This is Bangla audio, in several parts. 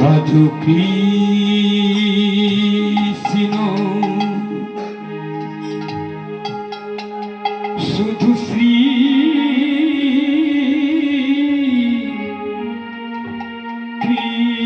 ভজ কৃষ্ণ শুধু শ্রী কৃষ্ণ।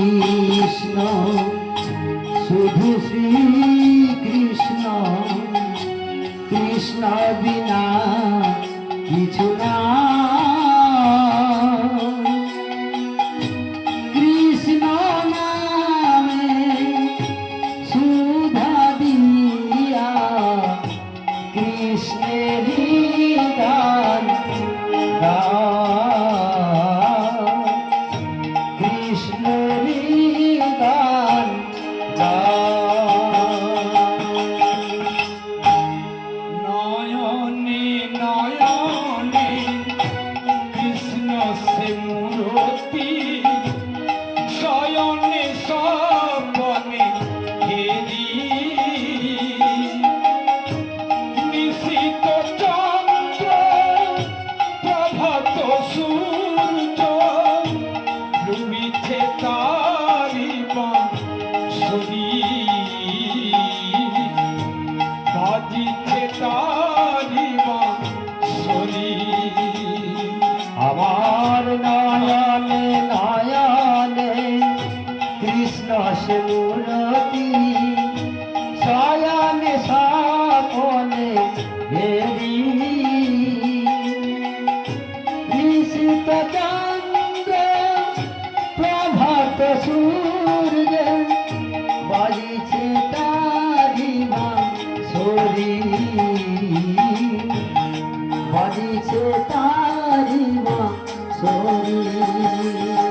Música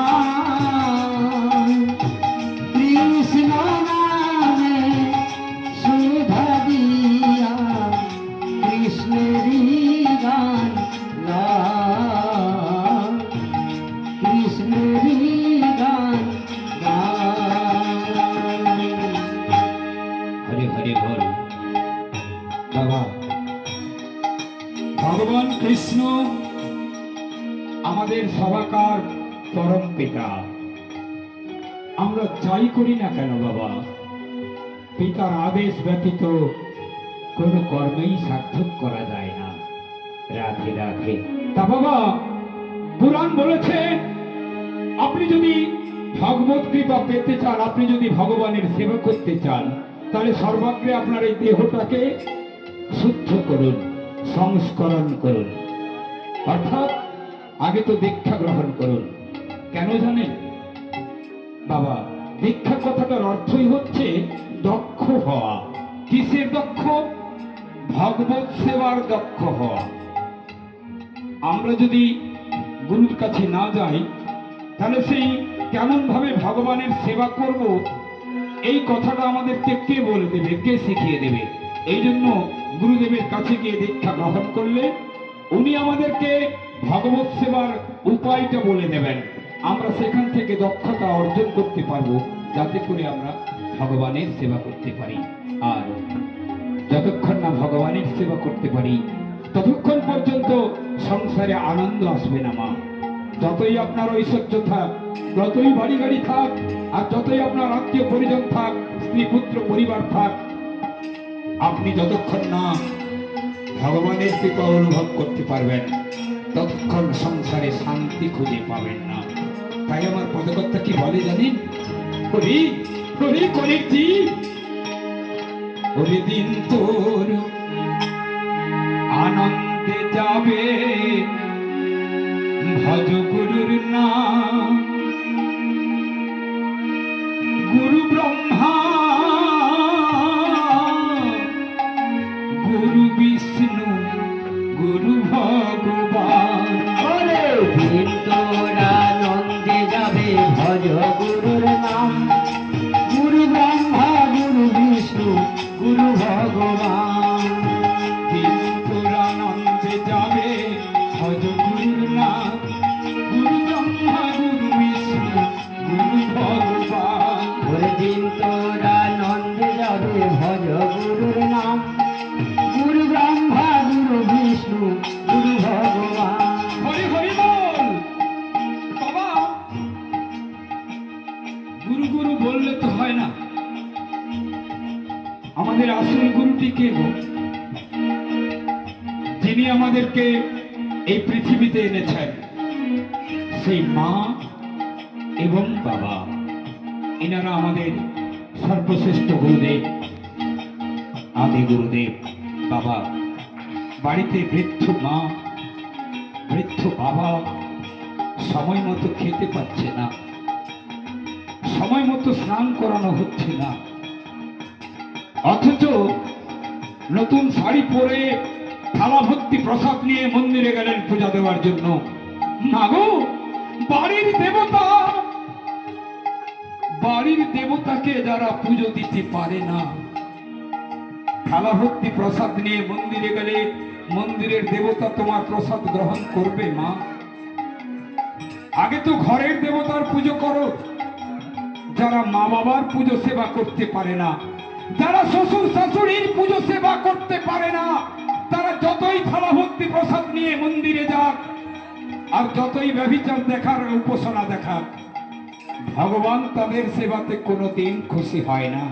আমাদের সবাকার পরম পিতা। আমরা যাই করি না কেন বাবা? পিতার আদেশ ব্যতীত কোনো কর্মেই সার্থক করা যায় না। রাধে রাধে। তা বাবা, পুরাণ বলেছে, আপনি যদি ভগবত কৃপা পেতে চান, আপনি যদি ভগবানের সেবা করতে চান, তাহলে সর্বাগ্রে আপনার এই দেহটাকে শুদ্ধ করুন, সংস্করণ করুন। অর্থাৎ আগে তো দীক্ষা গ্রহণ করুন। কেন জানেন? বাবা দীক্ষা কথাটার অর্থই হচ্ছে দক্ষ হওয়া। কিসের দক্ষ? ভগবত সেবার দক্ষ হওয়া। আমরা যদি গুরুর কাছে না যাই, তাহলে সেই কেমন ভাবে ভগবানের সেবা করব? এই কথাটা আমাদেরকে কে বলে দেবে? কে শিখিয়ে দেবে? এই জন্য গুরুদেবের কাছে গিয়ে দীক্ষা গ্রহণ করলে উনি আমাদেরকে ভগবত সেবার উপায়টা বলে দেবেন। আমরা সেখান থেকে দক্ষতা অর্জন করতে পারব, যাতে করে আমরা ভগবানের সেবা করতে পারি। আর যতক্ষণ না ভগবানের সেবা করতে পারি, ততক্ষণ পর্যন্ত সংসারে আনন্দ আসবে না, মা। যতই আপনার ঐশ্বর্য থাক, যতই বাড়ি গাড়ি থাক, আর যতই আপনার আত্মীয় পরিজন থাক, স্ত্রী, পুত্র, পরিবার থাক, আপনি যতক্ষণ না ভগবানের কৃপা অনুভব করতে পারবেন ততক্ষণ সংসারে শান্তি খুঁজে পাবেন না। তাই আমার পদকর্তা কি বলে জানেন? হরি হরি কলির দিন হরি দিন তোর আনন্দে যাবে ভজ গুরুর নাম। ভজ গুরুর নাম। গুরু ব্রহ্মা, গুরু বিষ্ণু, গুরু ভগবান। পুরানন্দে যাবে ভজ গুরুর নাম গুরু আমাদের আসল গুরুটি কে যিনি আমাদেরকে এই পৃথিবীতে এনেছেন, সেই মা এবং বাবা। এনারা আমাদের সর্বশ্রেষ্ঠ গুরুদেব, আদি গুরুদেব, বাবা। বাড়িতে বৃদ্ধ মা, বৃদ্ধ বাবা সময় মতো খেতে পাচ্ছে না, সময় মতো স্নান করানো হচ্ছে না। অথচ নতুন শাড়ি পরে থালা ভর্তি প্রসাদ নিয়ে মন্দিরে গেলেন পূজা দেওয়ার জন্য। মাগো বাড়ির দেবতা। বাড়ির দেবতাকে যারা পুজো দিতে পারে না। থালা ভর্তি প্রসাদ নিয়ে মন্দিরে গেলে মন্দিরের দেবতা তোমার প্রসাদ গ্রহণ করবে মা। আগে তো ঘরের দেবতার পুজো করো। যারা মা বাবার পুজো সেবা করতে পারে না। যারা শ্বশুর শাশুড়ির পুজো সেবা করতে পারে না, তারা যতই থালা ভর্তি প্রসাদ নিয়ে মন্দিরে যাক, আর যতই ব্যভিচার দেখার উপাসনা দেখাক, ভগবান তাদের সেবাতে কোনোদিন খুশি হয় না।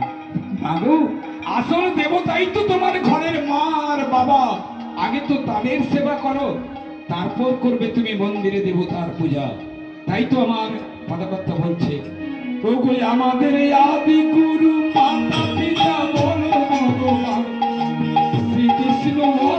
বাবু, আসল দেবতাই তো তোমার ঘরের মা আর বাবা। আগে তো তাদের সেবা করো, তারপর করবে তুমি মন্দিরে দেবতার পূজা। তাই তো আমার পদকর্তা বলছে, ওগো আমাদের আদি গুরু মাতা শ্রীকৃষ্ণ বলো